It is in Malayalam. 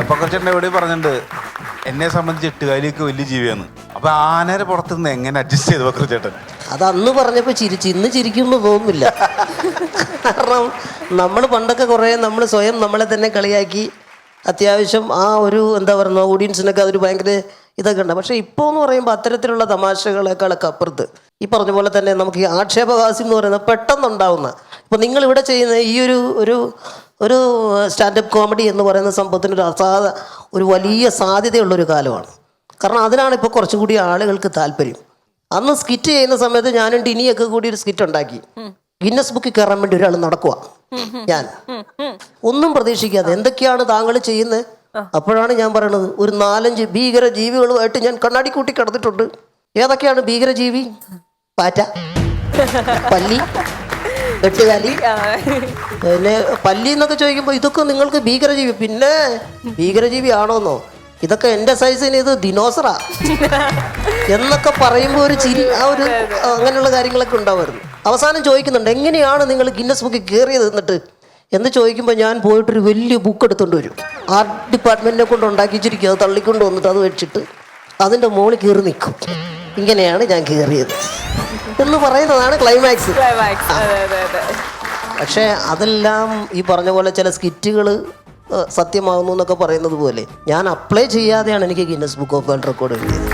അപ്പൊ കുറച്ചെണ്ണ എവിടെ പറഞ്ഞിട്ടുണ്ട് എന്നെ സംബന്ധിച്ച് എട്ടുകാലിയൊക്കെ വലിയ ജീവിയാണ് അപ്പൊ ആനരെ പുറത്തു നിന്ന് എങ്ങനെ അഡ്ജസ്റ്റ് ചെയ്തു ബക്രചേട്ടൻ അത് അന്ന് പറഞ്ഞപ്പോൾ ചിരിച്ചു ഇന്ന് ചിരിക്കുമ്പോൾ തോന്നുന്നില്ല. കാരണം നമ്മൾ പണ്ടൊക്കെ കുറേ നമ്മൾ സ്വയം നമ്മളെ തന്നെ കളിയാക്കി അത്യാവശ്യം ആ ഒരു എന്താ പറയുക ഓഡിയൻസിനൊക്കെ അതൊരു ഭയങ്കര ഇതൊക്കെ ഉണ്ട്. പക്ഷേ ഇപ്പോൾ എന്ന് പറയുമ്പോൾ അത്തരത്തിലുള്ള തമാശകളെക്കാളൊക്കെ അപ്പുറത്ത് ഈ പറഞ്ഞ പോലെ തന്നെ നമുക്ക് ഈ എന്ന് പറയുന്നത് പെട്ടെന്നുണ്ടാവുന്ന ഇപ്പം നിങ്ങൾ ഇവിടെ ചെയ്യുന്ന ഈ ഒരു ഒരു ഒരു സ്റ്റാൻഡപ്പ് കോമഡി എന്ന് പറയുന്ന സംഭവത്തിന് ഒരു അസാധ ഒരു വലിയ സാധ്യതയുള്ളൊരു കാലമാണ്. കാരണം അതിനാണ് ഇപ്പോൾ കുറച്ചും കൂടി ആളുകൾക്ക് താല്പര്യം. അന്ന് സ്കിറ്റ് ചെയ്യുന്ന സമയത്ത് ഞാനും ടിനിയൊക്കെ കൂടി ഒരു സ്കിറ്റ് ഉണ്ടാക്കി. ഗിന്നസ് ബുക്കിൽ കയറാൻ വേണ്ടി ഒരാൾ നടക്കുക ഞാൻ. ഒന്നും പ്രതീക്ഷിക്കാതെ എന്തൊക്കെയാണ് താങ്കൾ ചെയ്യുന്നത് അപ്പോഴാണ് ഞാൻ പറയണത് ഒരു നാലഞ്ച് ഭീകര ജീവികളുമായിട്ട് ഞാൻ കണ്ണാടി കൂട്ടി കിടന്നിട്ടുണ്ട്. ഏതൊക്കെയാണ് ഭീകരജീവി? പാറ്റ പല്ലി എട്ടുകാലി പിന്നെ പല്ലി എന്നൊക്കെ ചോദിക്കുമ്പോൾ ഇതൊക്കെ നിങ്ങൾക്ക് ഭീകരജീവി പിന്നെ ഭീകരജീവി ആണോന്നോ? ഇതൊക്കെ എന്റെ സൈസിന് ഇത് ദിനോസറാ എന്നൊക്കെ പറയുമ്പോൾ ഒരു ചിരി ആ ഒരു അങ്ങനെയുള്ള കാര്യങ്ങളൊക്കെ ഉണ്ടാവുമായിരുന്നു അവസാനം ചോദിക്കുന്നുണ്ട് എങ്ങനെയാണ് നിങ്ങൾ ഗിന്നസ് ബുക്കിൽ കയറിയത് എന്നിട്ട്? എന്ന് ചോദിക്കുമ്പോൾ ഞാൻ പോയിട്ടൊരു വലിയ ബുക്ക് എടുത്തുകൊണ്ട് വരും. ആർട്ട് ഡിപ്പാർട്ട്മെന്റിനെ കൊണ്ട് ഉണ്ടാക്കിച്ചിരിക്കും അത് തള്ളിക്കൊണ്ട് വന്നിട്ട് അത് വെച്ചിട്ട് അതിന്റെ മുകളിൽ കയറി നിൽക്കും. ഇങ്ങനെയാണ് ഞാൻ കയറിയത് എന്ന് പറയുന്നതാണ് ക്ലൈമാക്സ് ക്ലൈമാക്സ് അതെ അതെ അതെ. പക്ഷേ അതെല്ലാം ഈ പറഞ്ഞ പോലെ ചില സ്കിറ്റുകൾ സത്യമാകുന്നു എന്നൊക്കെ പറയുന്നത് പോലെ ഞാൻ അപ്ലൈ ചെയ്യാതെയാണ് എനിക്ക് Guinness book of world record കിട്ടിയത്.